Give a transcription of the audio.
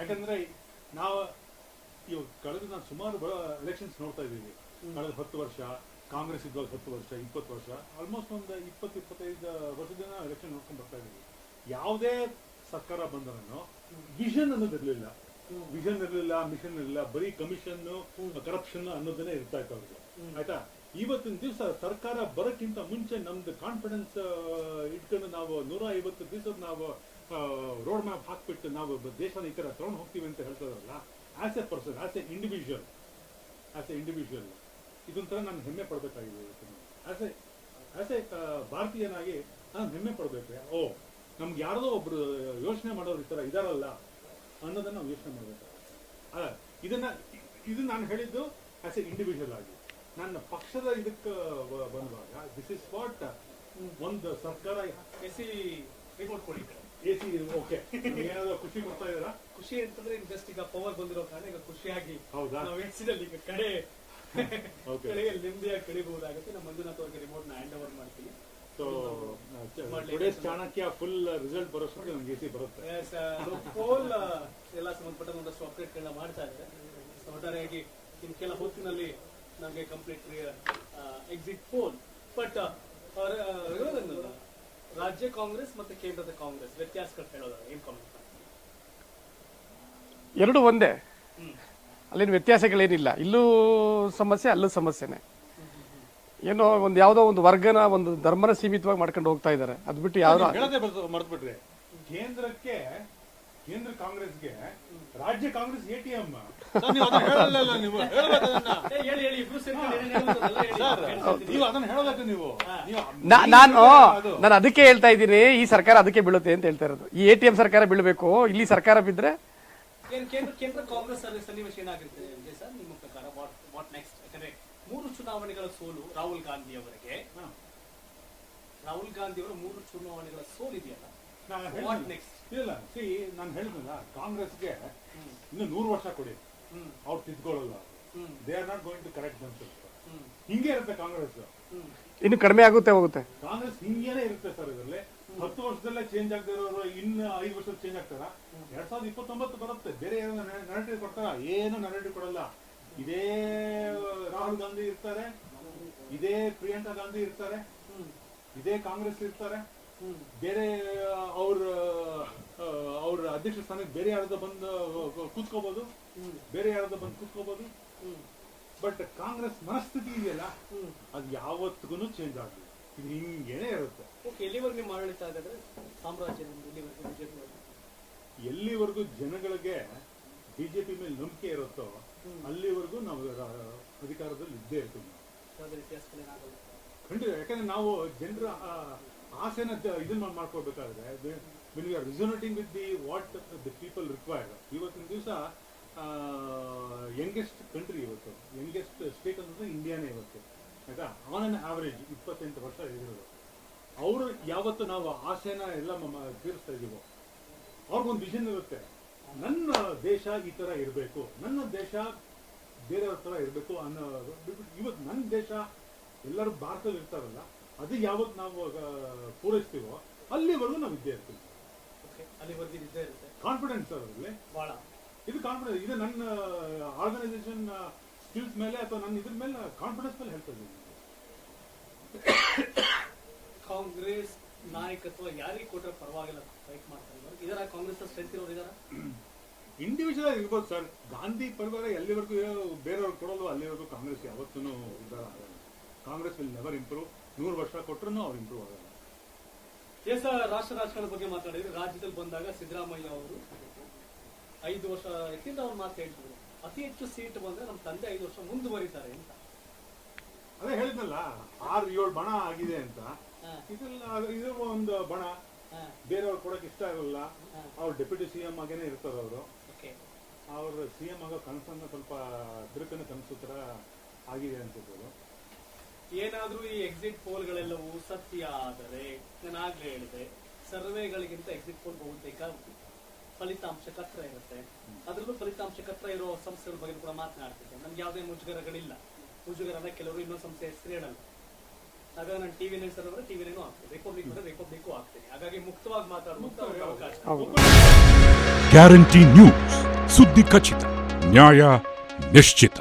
ಯಾಕಂದ್ರೆ ನಾವು ಇವ್ ಕಳೆದ ನಾವು ಸುಮಾರು ಎಲೆಕ್ಷನ್ಸ್ ನೋಡ್ತಾ ಇದ್ದೀವಿ. ಕಳೆದ ಹತ್ತು ವರ್ಷ ಕಾಂಗ್ರೆಸ್ ಇದ್ದಾಗ ಹತ್ತು ವರ್ಷ ಇಪ್ಪತ್ತು ವರ್ಷ ಆಲ್ಮೋಸ್ಟ್ ಒಂದು ಇಪ್ಪತ್ತು ಇಪ್ಪತ್ತೈದು ವರ್ಷದಿಂದ ಎಲೆಕ್ಷನ್ ನೋಡ್ಕೊಂಡು ಬರ್ತಾ ಇದ್ದೀವಿ. ಯಾವುದೇ ಸರ್ಕಾರ ಬಂದರನ್ನು ವಿಷನ್ ಅನ್ನೋದು ಇರಲಿಲ್ಲ. ವಿಷನ್ ಇರಲಿಲ್ಲ ಮಿಷನ್ ಇರಲಿಲ್ಲ ಬರೀ ಕಮಿಷನ್ ಕರಪ್ಷನ್ ಅನ್ನೋದನ್ನೇ ಇರ್ತಾ ಇತ್ತು ಅವ್ರಿಗೆ. ಆಯ್ತಾ? ಇವತ್ತಿನ ದಿವಸ ಸರ್ಕಾರ ಬರೋಕ್ಕಿಂತ ಮುಂಚೆ ನಮ್ದು ಕಾನ್ಫಿಡೆನ್ಸ್ ಇಟ್ಕೊಂಡು ನಾವು ನೂರ ಐವತ್ತು ದಿವಸದ ನಾವು ರೋಡ್ ಮ್ಯಾಪ್ ಹಾಕ್ಬಿಟ್ಟು ನಾವು ದೇಶನ ಈ ತರ ತಗೊಂಡು ಹೋಗ್ತೀವಿ ಅಂತ ಹೇಳ್ತದಲ್ಲ as a person as a individual as a individual ಇದೊಂಥರ ನಾನು ಹೆಮ್ಮೆ ಪಡಬೇಕಾಗಿದೆ ಆಸ್ ಎ ಆ್ಯಸ್ ಎ ಭಾರತೀಯನಾಗಿ ನಾನು ಹೆಮ್ಮೆ ಪಡಬೇಕು ಓ ನಮ್ಗೆ ಯಾರದೋ ಒಬ್ರು ಯೋಚನೆ ಮಾಡೋರು ಈ ಥರ ಇದಾರಲ್ಲ ಅನ್ನೋದನ್ನ ನಾವು ಯೋಚನೆ ಮಾಡಬೇಕಾಗುತ್ತೆ ಇದನ್ನ ಇದು ನಾನು ಹೇಳಿದ್ದು ಆಸ್ ಎ ಇಂಡಿವಿಜುವಲ್ ಆಗಿ. ನನ್ನ ಪಕ್ಷದ ಇದಕ್ಕೆ ಬಂದಾಗ ದಿಸ್ ಇಸ್ ವಾಟ್ ಒಂದು ಸರ್ಕಾರ ಎಸಿ ರಿಪೋರ್ಟ್ ಕೊಡಿ. ಎ ಸಿ ಓಕೆ ಏನಾದ್ರು ಖುಷಿ ಕೊಡ್ತಾ ಇದ್ದಾರಾ? ಖುಷಿ ಅಂತಂದ್ರೆ ಜಸ್ಟ್ ಈಗ ಪವರ್ ಬಂದಿರೋ ಕಾರಣ ಈಗ ಖುಷಿಯಾಗಿ ಹೌದಾ? ನಾವು ಎಸಿನಲ್ಲಿ ಈಗ ಕಡೆ. ಕಡೆಗೆ ನೆಮ್ಮದಿಯಾಗಿ ಕಡಿಬಹುದಾಗುತ್ತೆ. ನಮ್ಮ ಮಂಜುನಾಥ್ ಅವ್ರಿಗೆ ರಿಮೋಟ್ನ ಹ್ಯಾಂಡ್ ಓವರ್ ಮಾಡ್ತೀನಿ. So. Today's Chanakya full result ಬರೋಷ್ಟೊತ್ತಿಗೆ ನಮ್ಗೆ ಎಸಿ ಬರುತ್ತೆ. ಫೋಲ್ ಎಲ್ಲ ಸಂಬಂಧಪಟ್ಟ ಒಂದಷ್ಟು ಅಪ್ಡೇಟ್ಗಳನ್ನ ಮಾಡ್ತಾ ಇದ್ದಾರೆ. ಒಟ್ಟಾರೆಯಾಗಿ ಇನ್ ಕೆಲ ಹೊತ್ತಿನಲ್ಲಿ ನಮಗೆ ಕಂಪ್ಲೀಟ್ ಎಕ್ಸಿಟ್ ಫೋನ್ ಬಟ್ ರಾಜ್ಯ ಕಾಂಗ್ರೆಸ್ ಮತ್ತೆ ಕೇಂದ್ರದ ಕಾಂಗ್ರೆಸ್ ವ್ಯತ್ಯಾಸಗಳು ಹೇಳೋದಾದ್ರೆ ಏನ್ ಕಾಮೆಂಟ್ ಎರಡು ಒಂದೇ. ಅಲ್ಲಿನ ವ್ಯತ್ಯಾಸಗಳೇನಿಲ್ಲ. ಇಲ್ಲೂ ಸಮಸ್ಯೆ ಅಲ್ಲೂ ಸಮಸ್ಯೆನೆ. ಏನೋ ಒಂದು ಯಾವುದೋ ಒಂದು ವರ್ಗನ ಒಂದು ಧರ್ಮನ ಸೀಮಿತವಾಗಿ ಮಾಡ್ಕೊಂಡು ಹೋಗ್ತಾ ಇದ್ದಾರೆ ಅದ್ಬಿಟ್ಟು ಬಿಟ್ಟು ಯಾವ್ದು ಕೇಂದ್ರಕ್ಕೆ ಕೇಂದ್ರ ಕಾಂಗ್ರೆಸ್ಗೆ ರಾಜ್ಯ ಕಾಂಗ್ರೆಸ್ ಎ ಟಿ ಎಂ. ನೀವು ಅದನ್ನ ಹೇಳಲ್ಲ ನೀವು? ಹೇಳ್ಬೇಕು ನೀವು ಅದನ್ನ ಹೇಳಬೇಕು ನೀವು. ನಾನು. ನಾನು ಅದಕ್ಕೆ ಹೇಳ್ತಾ ಇದ್ದೀನಿ ಈ ಸರ್ಕಾರ ಅದಕ್ಕೆ ಬೀಳುತ್ತೆ ಅಂತ ಹೇಳ್ತಾ ಇರೋದು. ಈ ಎ ಟಿ ಎಂ ಸರ್ಕಾರ ಬೀಳಬೇಕು ಇಲ್ಲಿ ಸರ್ಕಾರ ಬಿದ್ರೆ? ಏನ್ ಕೇಂದ್ರ ಕೇಂದ್ರ ಕಾಂಗ್ರೆಸ್ ಅಲ್ಲಿ ಸನ್ನಿವೇಶ ಏನಾಗಿರುತ್ತೆ ಸರ್ ನಿಮ್ಮ ಪ್ರಕಾರ ವಾಟ್ ವಾಟ್ ನೆಕ್ಸ್ಟ್ ಯಾಕಂದ್ರೆ ಮೂರು ಚುನಾವಣೆಗಳ ಸೋಲು ರಾಹುಲ್ ಗಾಂಧಿ ಅವರಿಗೆ ರಾಹುಲ್ ಗಾಂಧಿ ಅವರ ಮೂರು ಚುನಾವಣೆಗಳ ಸೋಲಿದೆಯಲ್ಲ ನಾನು ವಾಟ್ ನೆಕ್ಸ್ಟ್ ಇಲ್ಲ ಸಿ ನಾನು ಹೇಳಿದ್ನಲ್ಲ ಕಾಂಗ್ರೆಸ್ಗೆ ಇನ್ನು ನೂರು ವರ್ಷ ಕೊಡಿ. ಹ್ಮ್ ಅವ್ರು ತಿದ್ಕೊಳ್ಳಲ್ಲ. ಹ್ಮ್. They are not going to correct ಅಂತ ಹಿಂಗೆ ಇರುತ್ತೆ ಕಾಂಗ್ರೆಸ್. ಇನ್ನು ಕಡಿಮೆ ಆಗುತ್ತೆ ಹೋಗುತ್ತೆ. ಕಾಂಗ್ರೆಸ್ ಹಿಂಗೇನೆ ಇರುತ್ತೆ ಸರ್ ಇದರಲ್ಲಿ. ಹತ್ತು ವರ್ಷದಲ್ಲೇ ಚೇಂಜ್ ಆಗದೆ ಇರೋರು ಇನ್ನು ಐದು ವರ್ಷದಲ್ಲಿ ಚೇಂಜ್ ಆಗ್ತಾರ? ಎರಡ್ ಸಾವಿರದ ಇಪ್ಪತ್ತೊಂಬತ್ತು ಬರುತ್ತೆ. ಬೇರೆ ಏನೋ ನರೇಟಿವ್ ಕೊಡ್ತಾರ? ಏನು ನರೇಟಿವ್ ಕೊಡಲ್ಲ. ಇದೇ ರಾಹುಲ್ ಗಾಂಧಿ ಇರ್ತಾರೆ. ಇದೇ ಪ್ರಿಯಾಂಕಾ ಗಾಂಧಿ ಇರ್ತಾರೆ. ಇದೇ ಕಾಂಗ್ರೆಸ್ ಇರ್ತಾರೆ. ಬೇರೆ ಅಧ್ಯಕ್ಷ ಸ್ಥಾನಕ್ಕೆ ಬೇರೆ ಯಾರ್ದ ಬಂದು ಕೂತ್ಕೋಬಹುದು ಬೇರೆ ಯಾರ್ದ ಬಂದು ಕೂತ್ಕೋಬಹುದು ಬಟ್ ಕಾಂಗ್ರೆಸ್ ಮನಸ್ಥಿತಿ ಇದೆಯಲ್ಲ ಅದು ಯಾವತ್ತಿಗೂ ಚೇಂಜ್ ಆಗಲಿ. ಇದು ಹಿಂಗೇನೆ ಇರುತ್ತೆ. ಓಕೆ ಎಲ್ಲಿವರೆಗೆ ನಿಮ್ಮ ಆಡಳಿತ ಆಗಿದ್ರೆ ಸಾಮ್ರಾಜ್ಯ ಎಲ್ಲಿವರೆಗೂ ಬಿಜೆಪಿ ಎಲ್ಲಿವರೆಗೂ ಜನಗಳಿಗೆ ಬಿಜೆಪಿ ಮೇಲೆ ನಂಬಿಕೆ ಇರುತ್ತೋ. ಅಲ್ಲಿವರೆಗೂ ನಾವು ಅಧಿಕಾರದಲ್ಲಿ ಇದ್ದೇ ಇರ್ತೀವಿ. ಖಂಡಿತ ಯಾಕಂದ್ರೆ ನಾವು ಜನರ ಆಸೆನ ಇದನ್ನ ಮಾಡ್ಕೋಬೇಕಾದ್ರೆ when you are resonating with the what the people required ಇವತ್ತಿನ ದಿವಸ ಯಂಗೆಸ್ಟ್ ಕಂಟ್ರಿ ಇವತ್ತು. ಯಂಗೆಸ್ಟ್ ಸ್ಟೇಟ್ ಅಂತಂದ್ರೆ ಇಂಡಿಯಾನೇ ಇವತ್ತು. ಆಯ್ತಾ? ಆನ್ ಅನ್ ಆವರೇಜ್ ಇಪ್ಪತ್ತೆಂಟು ವರ್ಷ ಇರೋದು. ಅವರು ಯಾವತ್ತು ನಾವು ಆಸೆನ ಎಲ್ಲ ತೀರಿಸ್ತಾ ಇದೀವೋ, ಅವ್ರಿಗೊಂದು ವಿಷನ್ ಇರುತ್ತೆ. ನನ್ನ ದೇಶ ಈ ತರ ಇರಬೇಕು. ನನ್ನ ದೇಶ ಬೇರೆಯವ್ರ ತರ ಇರಬೇಕು ಅನ್ನೋ ಇವತ್ತು ನನ್ನ ದೇಶ ಎಲ್ಲರೂ ಭಾರತದಲ್ಲಿ ಇರ್ತಾರಲ್ಲ ಅದು ಯಾವತ್ತು ನಾವು ಪೂರೈಸ್ತೀವೋ, ಅಲ್ಲಿವರೆಗೂ ನಾವು ಇದ್ದೇ ಇರ್ತೀವಿ. ಅಲ್ಲಿವರೆಗೆ ಇದ್ದೇ ಇರುತ್ತೆ. ಕಾನ್ಫಿಡೆನ್ಸ್ ಸರ್ ಅದರಲ್ಲಿ ಬಹಳ ಇದು ಕಾನ್ಫಿಡೆನ್ಸ್ ಇದು ನನ್ನ ಆರ್ಗನೈಸೇಷನ್ ಸ್ಕಿಲ್ಸ್ ಮೇಲೆ ಅಥವಾ ನನ್ನ ಇದ್ರ ಮೇಲೆ ಕಾನ್ಫಿಡೆನ್ಸ್ ಮೇಲೆ ಹೇಳ್ತಾ ಇದ್ದೀನಿ. ಕಾಂಗ್ರೆಸ್ ನಾಯಕತ್ವ ಯಾರಿಗೆ ಕೊಟ್ಟರೆ ಪರವಾಗಿಲ್ಲ ಫೈಟ್ ಮಾಡ್ತಾರೆ ಇದರ ಕಾಂಗ್ರೆಸ್ ಸ್ಟ್ರೆಂತ್ ಇರೋರು ಇದಾರ? ಇಂಡಿವಿಜುವಲ್ ಇರ್ಬೋದು ಸರ್ ಗಾಂಧಿ ಪರಿವಾರ ಎಲ್ಲಿವರೆಗೂ ಬೇರೆಯವ್ರು ಕೊಡೋದು ಅಲ್ಲಿವರೆಗೂ ಕಾಂಗ್ರೆಸ್ ಯಾವತ್ತೂ ಆಗಲ್ಲ. ಕಾಂಗ್ರೆಸ್ ವಿಲ್ ನೆವರ್ ಇಂಪ್ರೂವ್ ನೂರು ವರ್ಷ ಕೊಟ್ಟರು ಅವ್ರು ಇಂಪ್ರೂವ್ ಆಗಲ್ಲ. ದೇಶ ರಾಷ್ಟ್ರ ರಾಜಕಾರಣದ ಬಗ್ಗೆ ಮಾತಾಡಿದ್ರೆ ರಾಜ್ಯದಲ್ಲಿ ಬಂದಾಗ ಸಿದ್ದರಾಮಯ್ಯ ಅವರು ಐದು ವರ್ಷ ಎತ್ತಿಂದ ಅವ್ರು ಮಾತು ಹೇಳಿದ್ರು ಅತಿ ಹೆಚ್ಚು ಸೀಟ್ ಬಂದ್ರೆ ನಮ್ಮ ತಂದೆ ಐದು ವರ್ಷ ಮುಂದುವರಿತಾರೆ ಅಂತ. ಅದೇ ಹೇಳಿದ್ನಲ್ಲ ಆರು ಏಳು ಬಣ ಆಗಿದೆ ಅಂತ. ಇದೆಲ್ಲ ಇದು ಒಂದು ಬಣ. ಬೇರೆಯವ್ರು ಕೊಡಕ್ ಇಷ್ಟ ಆಗಲ್ಲ. ಅವ್ರು ಡೆಪ್ಯೂಟಿ ಸಿ ಎಂ ಆಗೇನೆ ಇರ್ತಾರೆ ಅವರು. ಅವ್ರ ಸಿ ಎಂ ಆಗೋ ಕನಸನ್ನ ಸ್ವಲ್ಪ ಬಿರುಕನ್ನು ಕನಸು ತರ ಆಗಿದೆ ಅನ್ಸುತ್ತೆ ಏನಾದ್ರೂ ಈ ಎಕ್ಸಿಟ್ ಪೋಲ್ಗಳೆಲ್ಲವೂ ಸತ್ಯ ಆದರೆ ನಾನು ಆಗ್ಲೇ ಹೇಳಿದೆ ಸರ್ವೆಗಳಿಗಿಂತ ಎಕ್ಸಿಟ್ ಪೋಲ್ ಬಹುತೇಕ ಫಲಿತಾಂಶ ಕತ್ರ ಇರುತ್ತೆ. ಅದರಲ್ಲೂ ಫಲಿತಾಂಶ ಕತ್ರ ಇರೋ ಸಂಸ್ಥೆಗಳ ಬಗ್ಗೆ ಕೂಡ ಮಾತನಾಡ್ತಿದ್ದೆ. ನಮ್ಗೆ ಯಾವುದೇ ಮುಜುಗರಗಳಿಲ್ಲ. ಮುಜುಗರನ ಕೆಲವರು ಇನ್ನೊಂದು ಸಂಸ್ಥೆ ಹೆಸರು ಹೇಳಲ್ಲ. ಹಾಗಾಗಿ ನಾನು ಟಿವಿ ನೈನ್ ಅಂದ್ರೆ ಟಿವಿ ನೇನು ಆಗ್ತದೆ ರಿಪಬ್ಲಿಕ್ ಅಂದ್ರೆ ರಿಪಬ್ಲಿಕ್ಕು ಆಗ್ತೇನೆ ಹಾಗಾಗಿ ಮುಕ್ತವಾಗಿ ಮಾತಾಡುವಂತ ಅವಕಾಶ. ಗ್ಯಾರಂಟಿ ನ್ಯೂಸ್ ಸುದ್ದಿ ಖಚಿತ ನ್ಯಾಯ ನಿಶ್ಚಿತ.